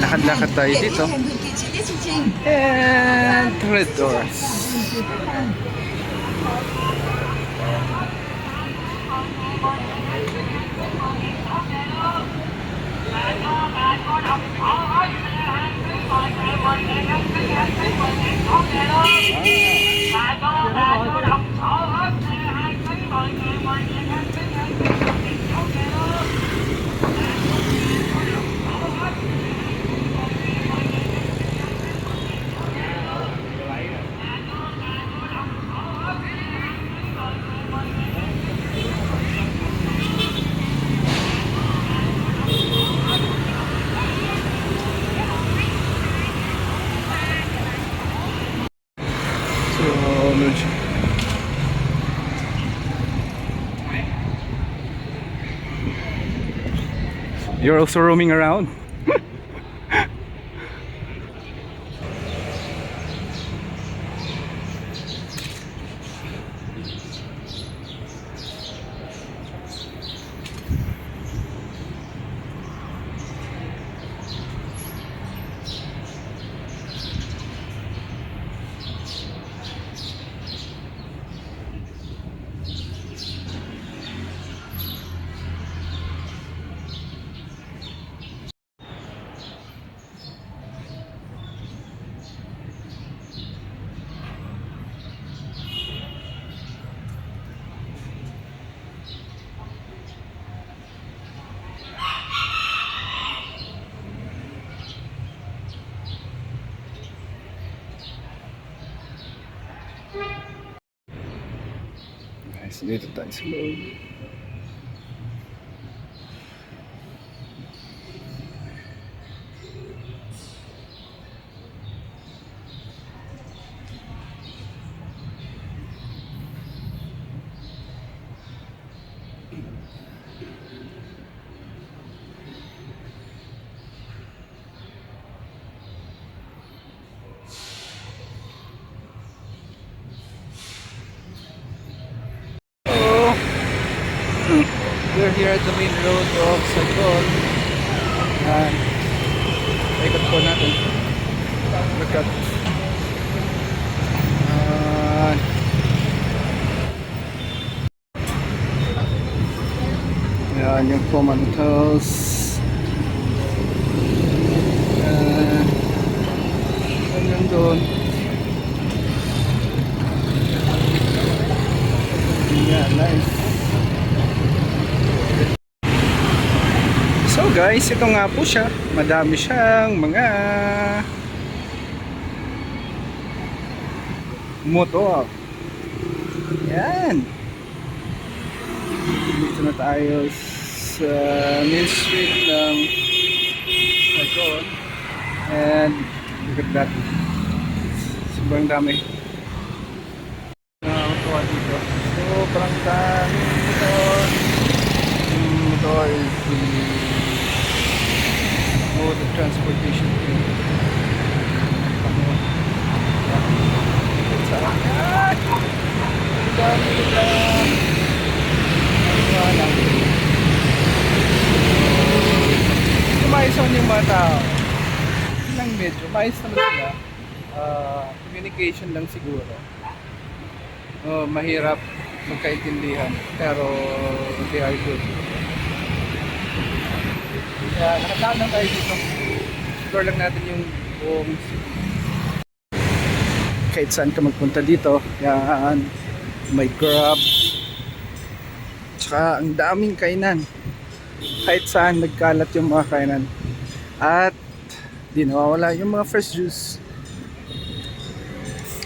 Lakad-lakad tayo dito. And red doors. So, You're also roaming around? Guys, dito tayo sa. We're here at the main road of Sagol. And ikot po natin. Look at uh, yung Pomantos. Uh, yan doon. Yeah, nice. So guys, ito nga po siya. Madami siyang mga motor. Yan. Dito na tayo sa main street ng Saigon. And look at that. Sobrang dami. Nakakatuwa dito. Sobrang dami motor. Motor is mode of transportation. Sa Ay! Ang dami. Ano lang. Sumaison yung lang medyo. Mais naman sila. Ah, communication lang siguro. Oh, mahirap magkaintindihan pero they are good. Kaya nakatawag lang tayo dito. Explore lang natin yung buong. Kahit saan ka magpunta dito, yan, may grab. Tsaka ang daming kainan. Kahit saan nagkalat yung mga kainan. At di nawawala yung mga fresh juice.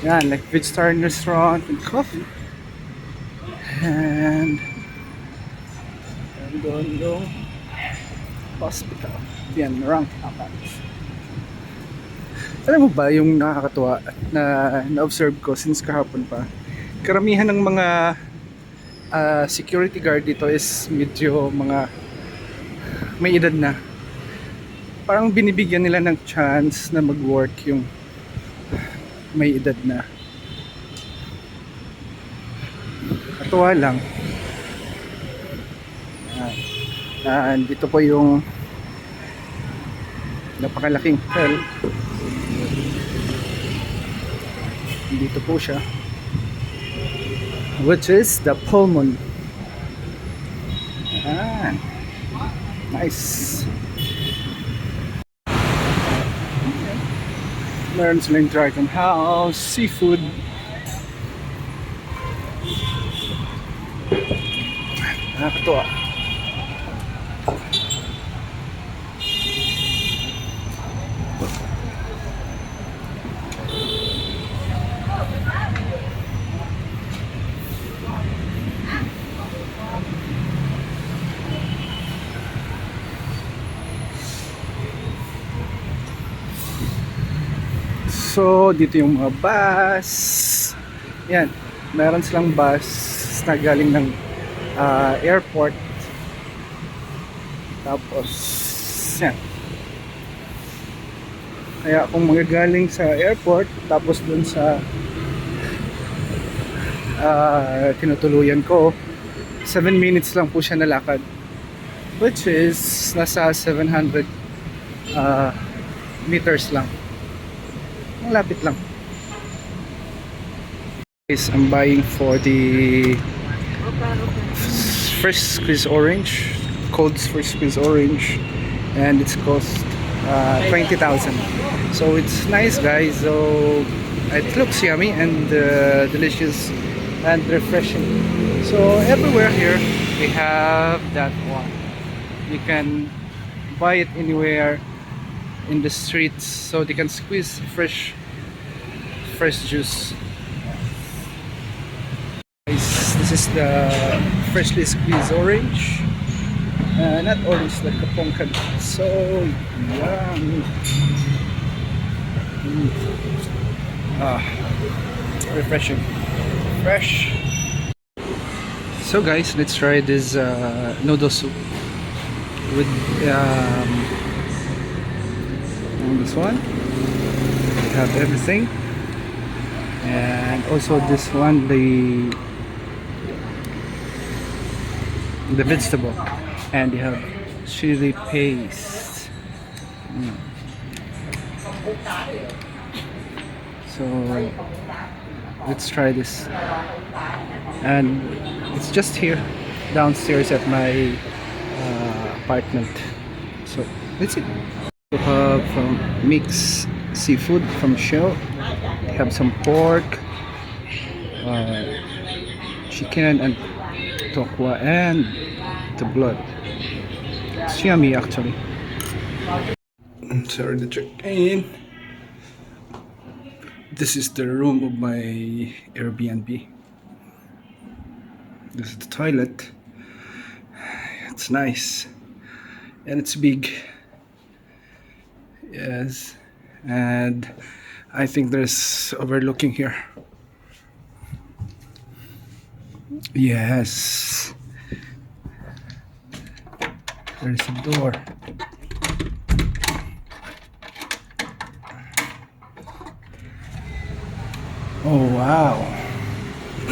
Yan, like vegetarian restaurant and coffee. And and doon yung hospital. Yan, rank apat. Alam mo ba yung nakakatuwa na na-observe ko since kahapon pa? Karamihan ng mga ah, security guard dito is medyo mga may edad na. Parang binibigyan nila ng chance na mag-work yung may edad na. Katuwa lang. Yan. Ah, dito po yung napakalaking hotel dito po siya. Which is the Pullman ah, nice. Meron silang dragon house seafood. Nakakatuwa So, dito yung mga bus. Yan. Meron silang bus na galing ng ah, airport. Tapos, yan. Kaya kung magagaling sa airport, tapos dun sa ah, tinutuluyan ko, 7 minutes lang po siya nalakad. Which is, nasa 700 ah, meters lang. Ang lapit lang. Guys, I'm buying for the fresh squeeze orange, cold fresh squeeze orange, and it's cost uh, 20,000. So it's nice, guys. So it looks yummy and uh, delicious and refreshing. So everywhere here we have that one. You can buy it anywhere in the streets so they can squeeze fresh fresh juice. This is the freshly squeezed orange uh, not orange like kapongkan so yummy Mm. ah refreshing. Fresh. So guys let's try this uh, noodle soup with um, on this one. We have everything. And also this one the the vegetable. And you have chili paste. Mm. so let's try this. And it's just here downstairs at my uh, apartment. So that's it have from mix seafood from Shell. Have some pork, uh, chicken, and tokwa, and the blood. It's yummy actually. I'm sorry to check in. This is the room of my Airbnb. This is the toilet. It's nice and it's big. Yes, and I think there's overlooking here. Yes, there's a door. Oh wow!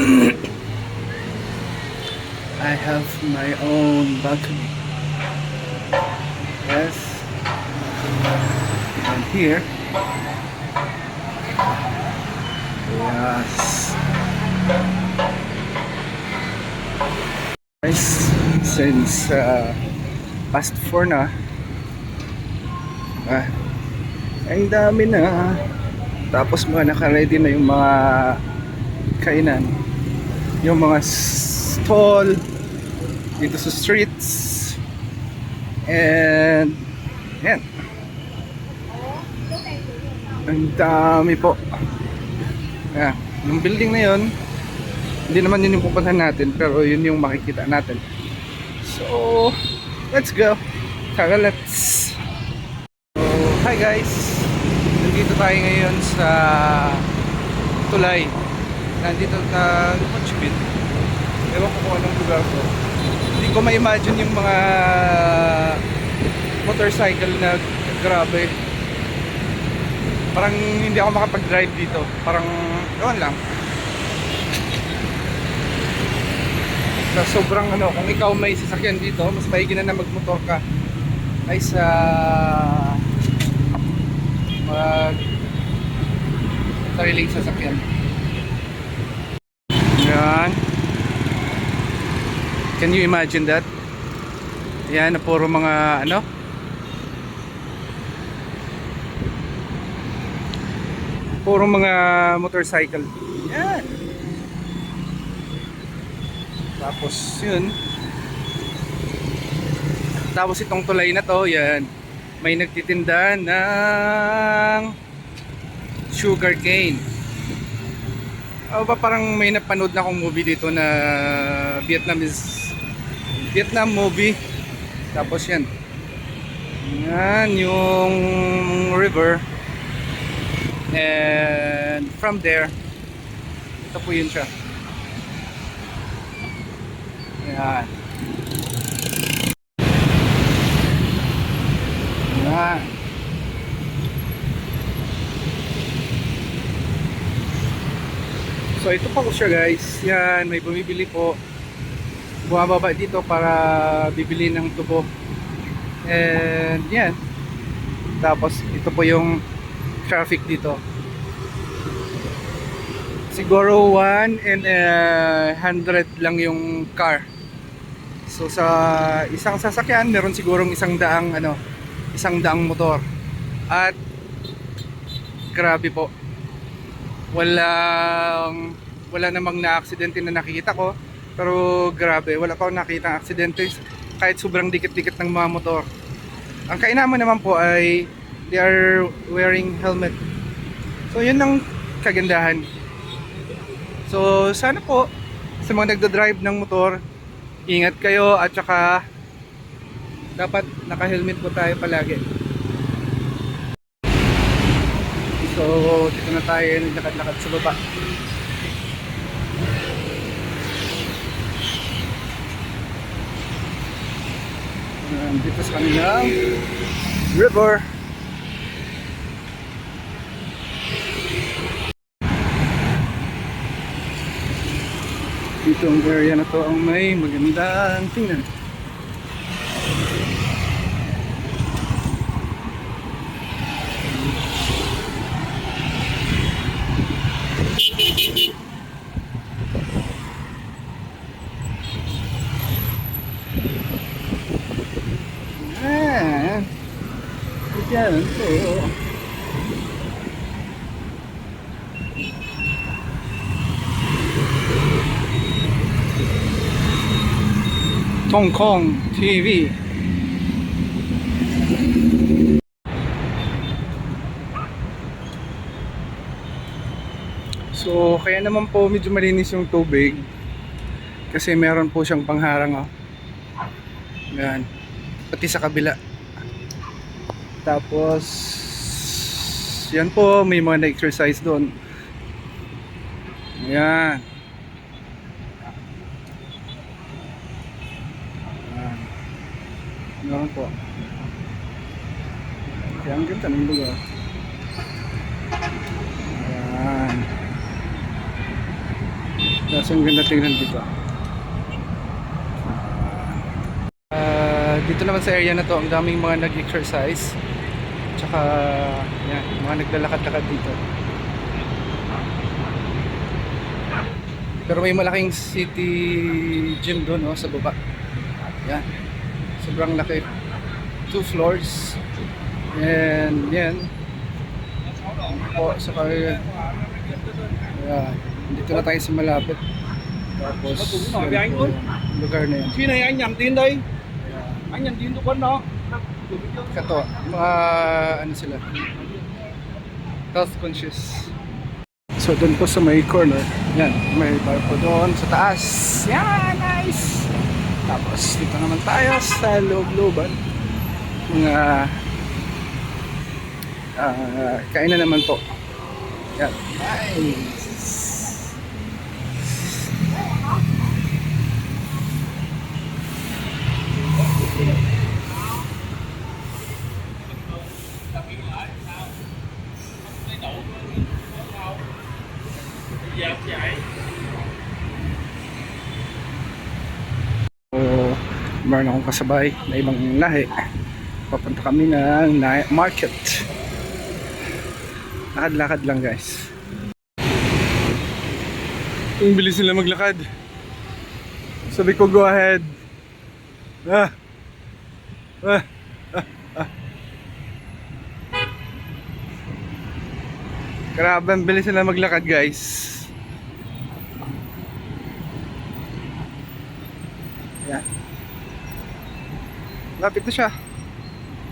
I have my own balcony. Yes and here. Yes. Guys since uh, past 4 na ah, ang dami na. Tapos mga naka-ready na yung mga kainan. Yung mga stall dito sa streets. And yan ang dami po. Yeah. Yung building na yun, hindi naman yun yung pupuntahan natin, pero yun yung makikita natin. So, let's go. Tara, let's. So, hi guys. Nandito tayo ngayon sa Tulay. Nandito sa Lumochpit. Ewan ko kung anong lugar to. Hindi ko ma-imagine yung mga motorcycle na grabe parang hindi ako makapag-drive dito. Parang, ewan lang. Sa sobrang ano, kung ikaw may sasakyan dito, mas maigi na na magmotor ka ay sa Pag sariling sasakyan. Yan. Can you imagine that? Yan, na puro mga ano? Puro mga motorcycle. Yan. Tapos yun. Tapos itong tulay na to, yan. May nagtitinda ng sugar cane. O ba parang may napanood na akong movie dito na Vietnamese Vietnam movie. Tapos yan. Yan yung river. And from there, ito po yun siya. Yan. Yan. So ito po siya guys. Yan, may bumibili po. Bumababa dito para bibili ng tubo. And yan. Tapos ito po yung traffic dito. Siguro 1 and uh, 100 lang yung car. So sa isang sasakyan, meron sigurong isang daang ano, isang daang motor. At grabe po. Walang wala namang na-aksidente na nakikita ko. Pero grabe, wala pa akong nakita aksidente kahit sobrang dikit-dikit ng mga motor. Ang kainaman naman po ay they are wearing helmet. So yun ang kagandahan. So sana po sa mga nagda-drive ng motor, ingat kayo at saka dapat naka-helmet po tayo palagi. So dito na tayo naglakad-lakad sa baba. Um, dito sa kanilang river. Dito ang area na to ang may magandang tingnan. Ah, yan po. Tong Kong TV. So, kaya naman po medyo malinis yung tubig. Kasi meron po siyang pangharang oh. Yan. Pati sa kabila. Tapos, yan po, may mga na-exercise doon. Yan. Meron po. Kaya ang ganda ng lugar. Yan. Tapos ang ganda tingnan dito. Ah, dito naman sa area na to, ang daming mga nag-exercise. Tsaka, yan, mga naglalakad-lakad dito. Pero may malaking city gym doon, oh, sa baba. Yan. Sobrang laki. Two floors. And, yan. Po, sa kaya. Yan. Dito na tayo sa malapit. Tapos, yan po, yung lugar na yan. Này anh nhầm tin đây Anh nhầm tin cho quân đó Kato, mga ano sila, health conscious. So doon po sa may corner, yan, may bar po doon sa taas. Yan, nice! Tapos dito naman tayo sa loob-looban. Mga ah kainan naman po. Yan, nice! So, meron akong kasabay na ibang lahi. Papunta kami ng market. Lakad-lakad lang guys. Ang bilis nila maglakad. Sabi ko go ahead. Ah. Ah. Ah. ah. Grabe, ang bilis nila maglakad guys. Yan. Lapit na siya.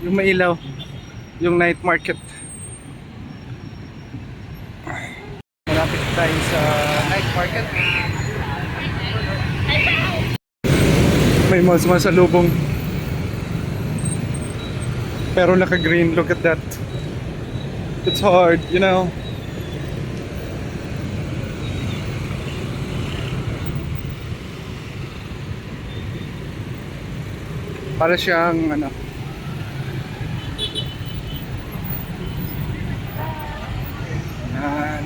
Yung mailaw. Yung night market. Malapit tayo sa night market. May mga sumasalubong. Pero naka-green. Look at that. It's hard, you know. Para siyang ano. Yan.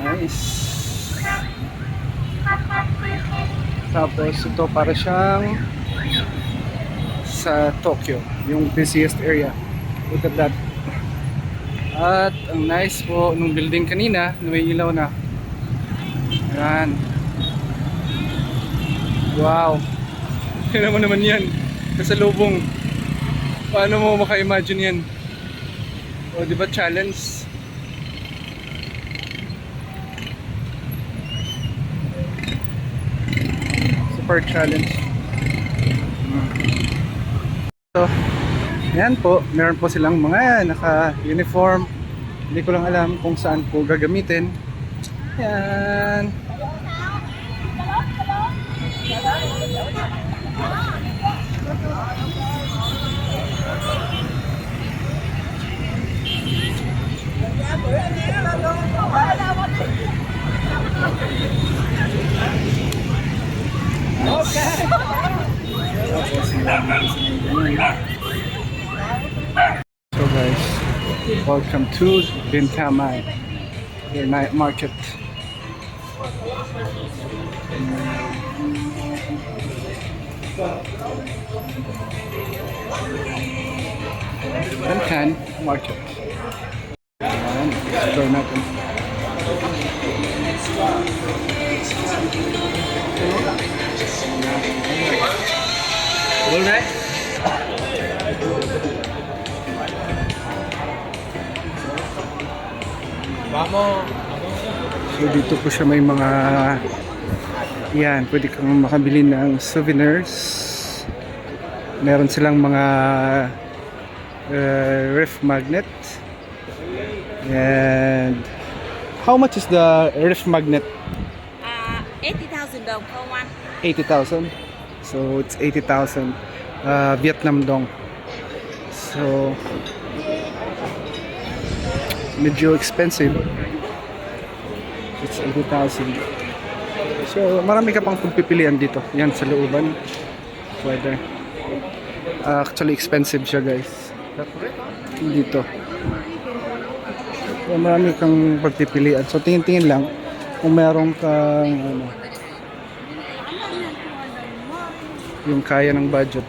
Nice. Tapos ito para siyang sa Tokyo, yung busiest area. Look at that. At ang nice po nung building kanina, na may ilaw na. Yan. Wow. Kaya naman naman yan. Kasalubong. Paano mo maka-imagine yan? O, di ba challenge? Super challenge. So, yan po. Meron po silang mga naka-uniform. Hindi ko lang alam kung saan po gagamitin. Yan. So guys, welcome to Bintamay, the night market. Bintan Market. Explore natin. Alright. So dito po siya may mga yan, pwede kang makabili ng souvenirs. Meron silang mga uh, ref magnet. And how much is the ref magnet? Uh, 80,000 dong for one. 80,000. So it's 80,000 uh, Vietnam dong. So medyo expensive. It's 80,000. So marami ka pang pagpipilian dito. Yan sa looban. Pwede. Uh, actually expensive siya guys. Dito. So, marami kang pagpipilian. So tingin-tingin lang kung meron kang ano, yung kaya ng budget.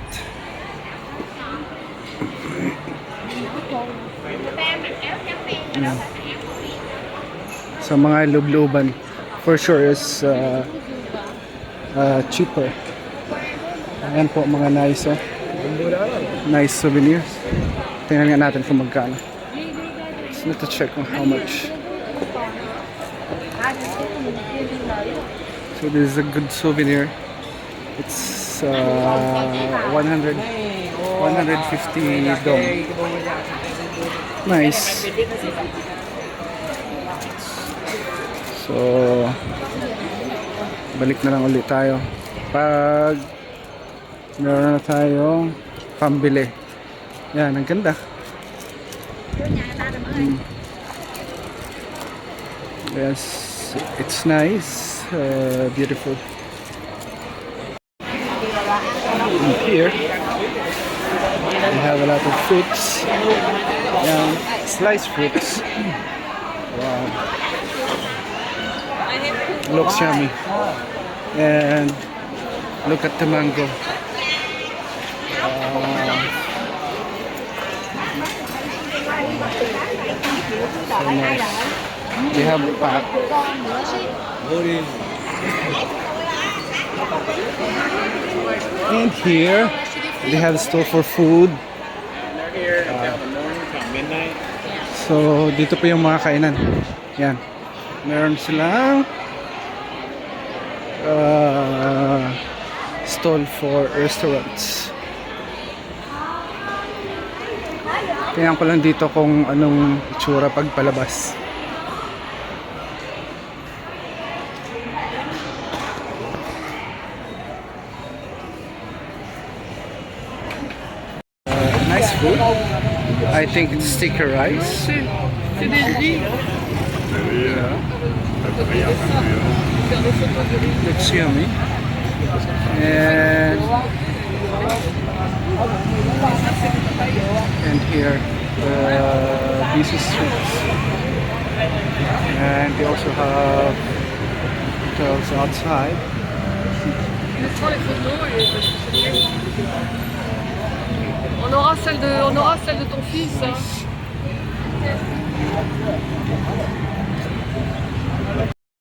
Yan. Sa mga loob-looban, for sure is uh, uh, cheaper. Ayan po mga nice oh. Nice souvenirs. Tingnan nga natin kung magkano. Just need to check on how much. So this is a good souvenir. It's uh, 100 150 dong. Nice. So balik na lang ulit tayo. Pag meron na tayong pambili. Yan, ang ganda. Mm. Yes, it's nice, uh, beautiful. And here, we have a lot of fruits. Yan, sliced fruits. Wow. Looks yummy. And look at the mango. So nice. They have a pack. And here, they have store for food. So, dito po yung mga kainan. Yan. Meron silang uh, stall for restaurants. Tingnan ko lang dito kung anong itsura pag palabas. Uh, nice food. I think it's sticker rice. Looks yummy. And and here the busy streets. And they also have hotels outside. On aura celle de, on aura celle de ton fils. hein.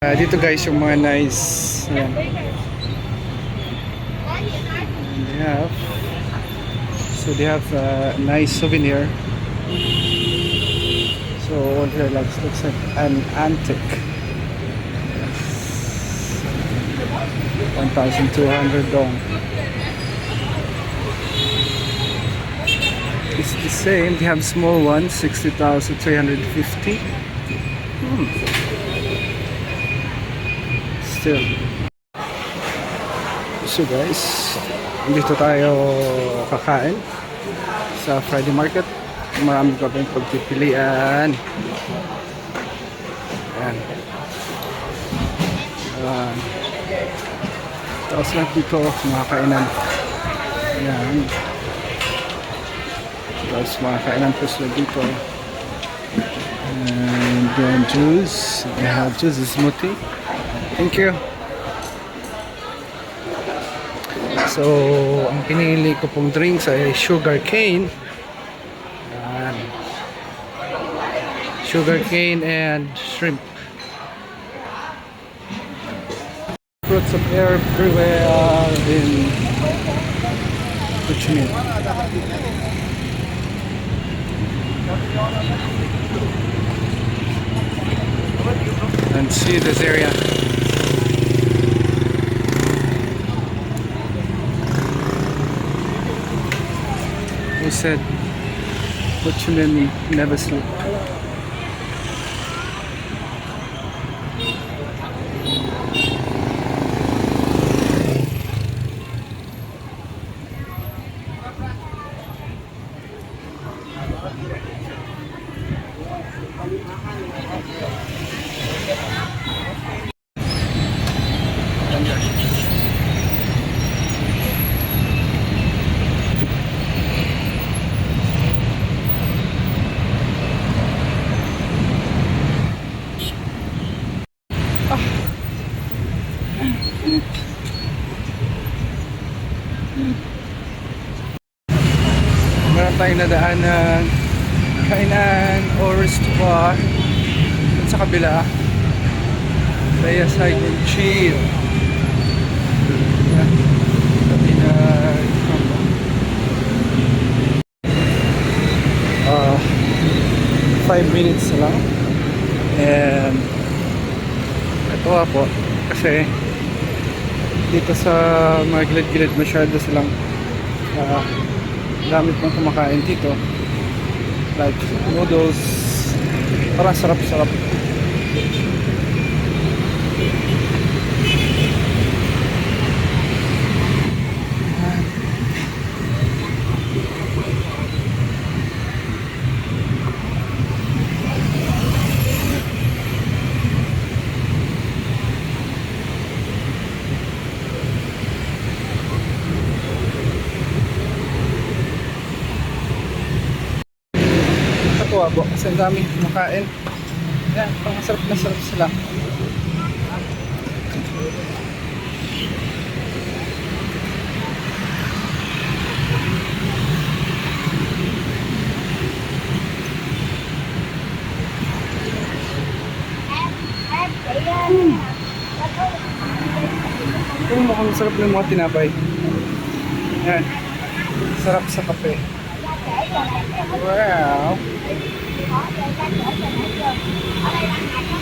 Ah, dito guys yung mga nice yan. And they have so they have uh, nice souvenir. So all here looks, looks like an antique. 1,200 dong. It's the same. They have small ones 60,350 hmm. still. So guys, dito tayo kakain sa Friday Market. Marami pa tayong pagpipilian. Ayan. Ayan. Tapos lang dito mga kainan. Ayan. Tapos mga kainan po sila dito. And then juice. They have juice, smoothie. Thank you. So, ang pinili ko pong drinks ay sugar cane. Yan. Sugar cane and shrimp. Fruits of air everywhere in Ho Chi. And see this area. said, what you made me never sleep. Ng kainan or restaurant dun sa kabila. Kaya Cycle Chill. Sabi na uh, 5 minutes na lang. And ito po kasi dito sa mga gilid-gilid masyado silang uh, gamit pang kumakain dito. Like noodles. Parang sarap-sarap Natuwa po kasi ang dami kumakain. Yan, pang sarap na sarap sila. Ito mukhang sarap ng mga tinapay. Yan. Sarap sa kape. Wow. Bảo vệ môi 又